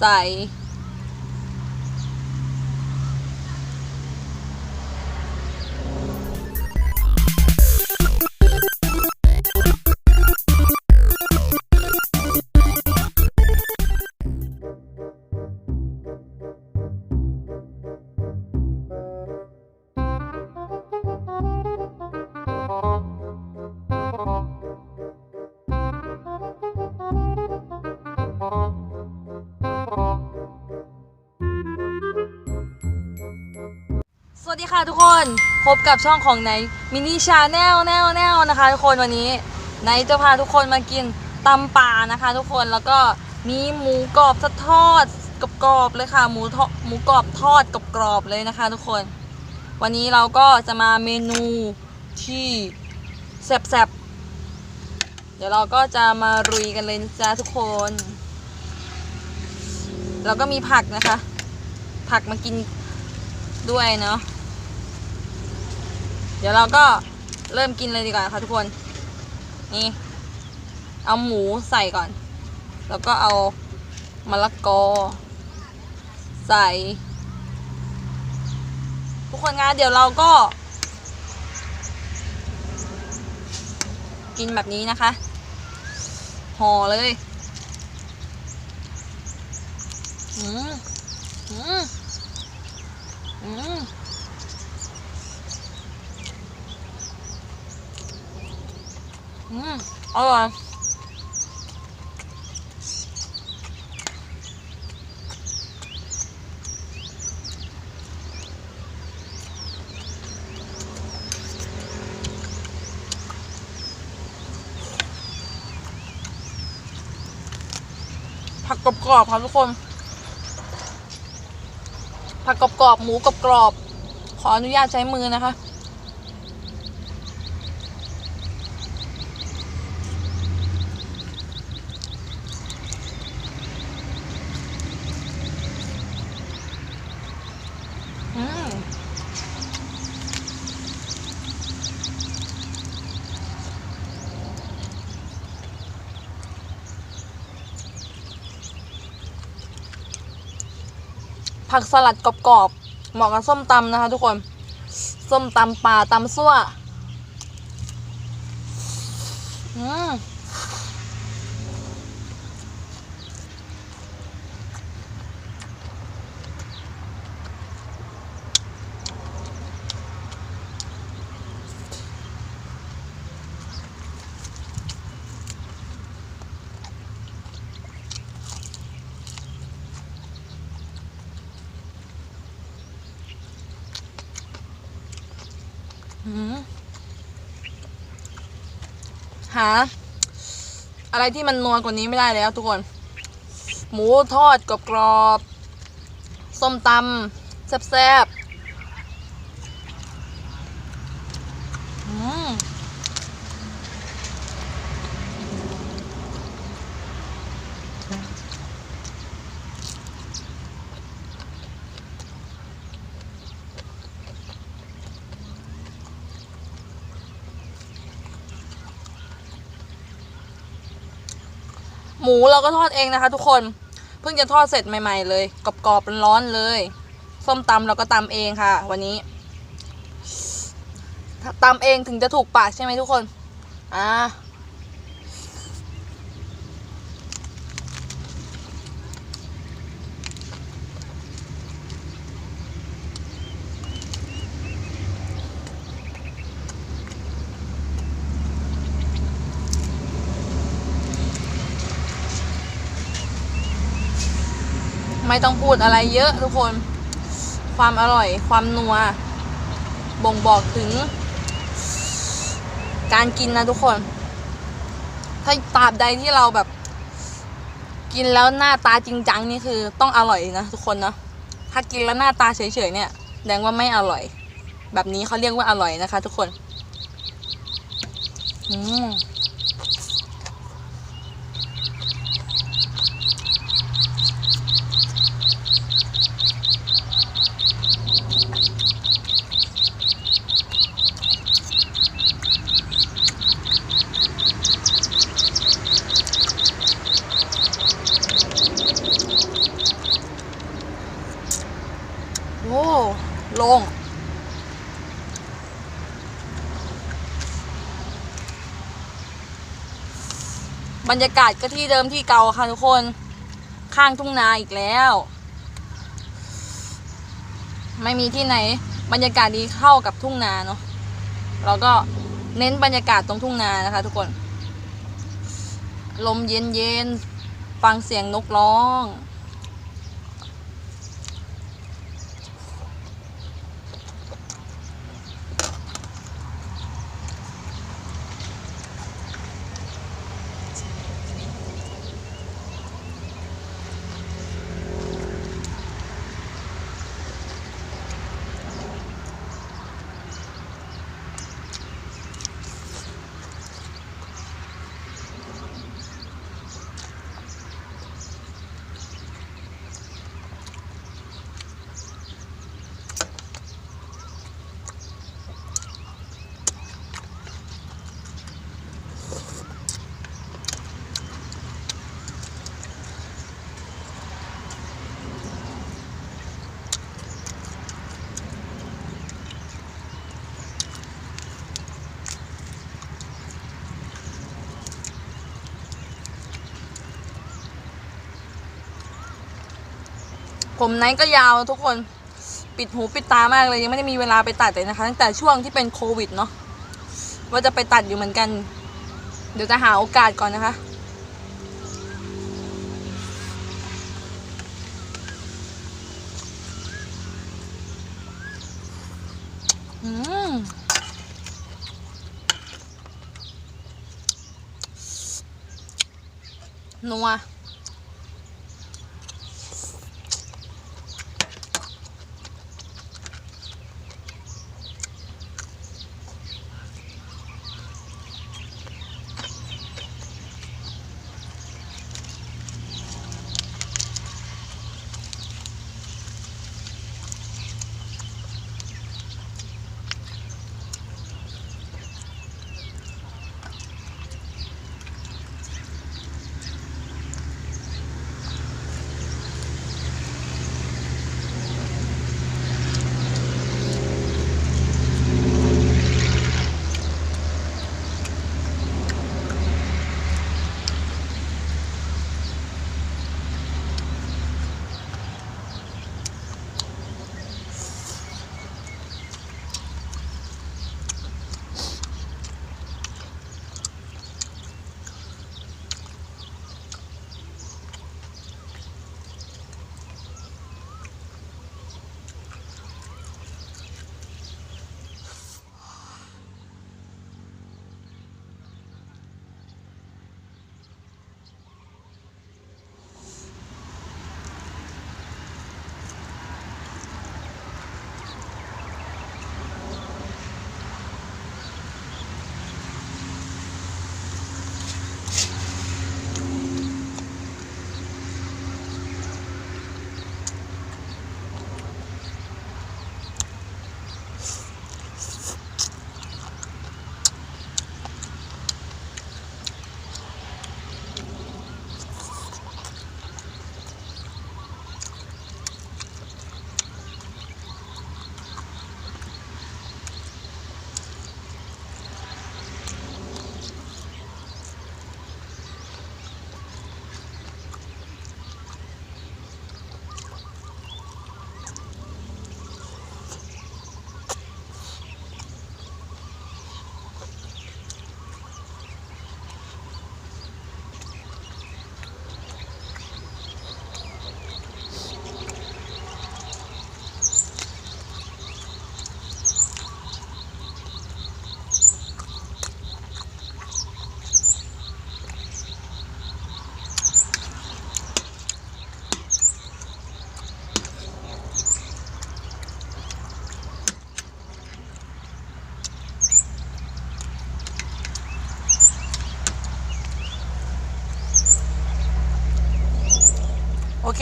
ใค่ะทุกคนพบกับช่องของไนมินิชาแนลแนลแนลนะคะ ทุกคนวันนี้ไนจะพาทุกคนมากินตำป่านะคะ ทุกคนแล้วก็มีหมูกรอบทอดกรอบๆเลยค่ะหมูทอดหมูกรอบทอดกรอบๆเลยนะคะ ทุกคน วันนี้เราก็จะมาเมนูที่แซ่บๆเดี๋ยวเราก็จะมารุยกันเลยนะจ๊ะทุกคนแล้วก็มีผักนะคะ ผักมากินด้วยเนาะ เดี๋ยวเราก็เริ่มกินเลยดีกว่าค่ะทุกคน นี่ เอาหมูใส่ก่อน แล้วก็เอามะละกอ ใส่ ทุกคนงานเดี๋ยวเราก็ กินแบบนี้นะคะ ห่อเลยอืมอืมอืม อืมอร่อยผักกรอบๆครับทุกคน ผักกรอบๆหมูกรอบๆขออนุญาตใช้มือนะคะ ผักสลัดกรอบๆ เหมาะกับส้มตำนะคะทุกคน ส้มตำป่าตำซั่ว อืมอืม หา อะไรที่มันนัวกว่านี้ไม่ได้แล้วทุกคน หมูทอดกรอบๆส้มตำแซ่บๆอืม หมูเราก็ทอดเองนะคะ ทุกคน เพิ่งจะทอดเสร็จใหม่ ๆ เลย กรอบๆร้อนๆเลย ส้มตำเราก็ตำเองค่ะ วันนี้ตำเองถึงจะถูกปากใช่ไหมทุกคน อ่า ไม่ต้องพูดอะไรเยอะทุกคน ความอร่อยความนัว บ่งบอกถึง การกินนะทุกคน ถ้าตราบใดที่เราแบบ กินแล้วหน้าตาจริงจังนี่คือ ต้องอร่อยนะทุกคนนะถ้ากินแล้วหน้าตาเฉยๆเนี่ยแสดงว่าไม่อร่อย แบบนี้เขาเรียกว่าอร่อยนะคะ ทุกคน อืม ลง บรรยากาศก็ที่เดิมที่เก่าค่ะทุกคนข้างทุ่งนาอีกแล้ว ไม่มีที่ไหน บรรยากาศดีเข้ากับทุ่งนาเนาะเราก็เน้นบรรยากาศตรงทุ่งนานะคะ ทุกคน ลมเย็นเย็นๆฟังเสียงนกร้อง ผมไนท์ก็ยาวทุกคนปิดหูปิดตามากเลยยังไม่ได้มีเวลาไปตัดเลยนะคะ ตั้งแต่ช่วงที่เป็นโควิดเนาะว่าจะไปตัดอยู่เหมือนกัน เดี๋ยวจะหาโอกาสก่อนนะคะ อืมนัว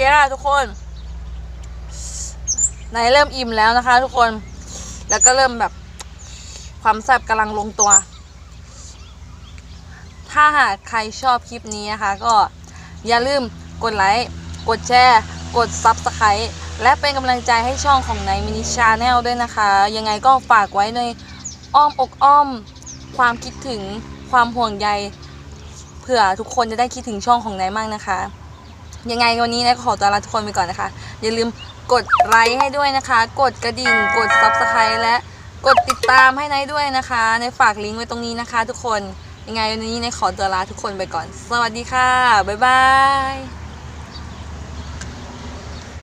เคค่ะทุกคนไหนเริ่มอิ่มแล้วนะคะ ทุกคน แล้วก็เริ่มแบบ ความแซ่บกำลังลงตัว ถ้าหากใครชอบคลิปนี้นะคะ ก็อย่าลืมกดไลค์ กดแชร์ กด Subscribe และเป็นกำลังใจให้ช่องของในมินิชาแนลด้วยนะคะ ยังไงก็ฝากไว้ในอ้อมอกอ้อม ความคิดถึงความห่วงใยเผื่อทุกคนจะได้คิดถึงช่องของนายมากนะคะ ยังไงวันนี้นายขอตัวลาทุกคนไปก่อนนะคะ อย่าลืมกดไลค์ให้ด้วยนะคะ กดกระดิ่ง กด subscribe และกดติดตามให้นายด้วยนะคะ ในายฝากลิงก์ไว้ตรงนี้นะคะ ทุกคน ยังไงวันนี้นายขอตัวลาทุกคนไปก่อน สวัสดีค่ะ บ๊ายบาย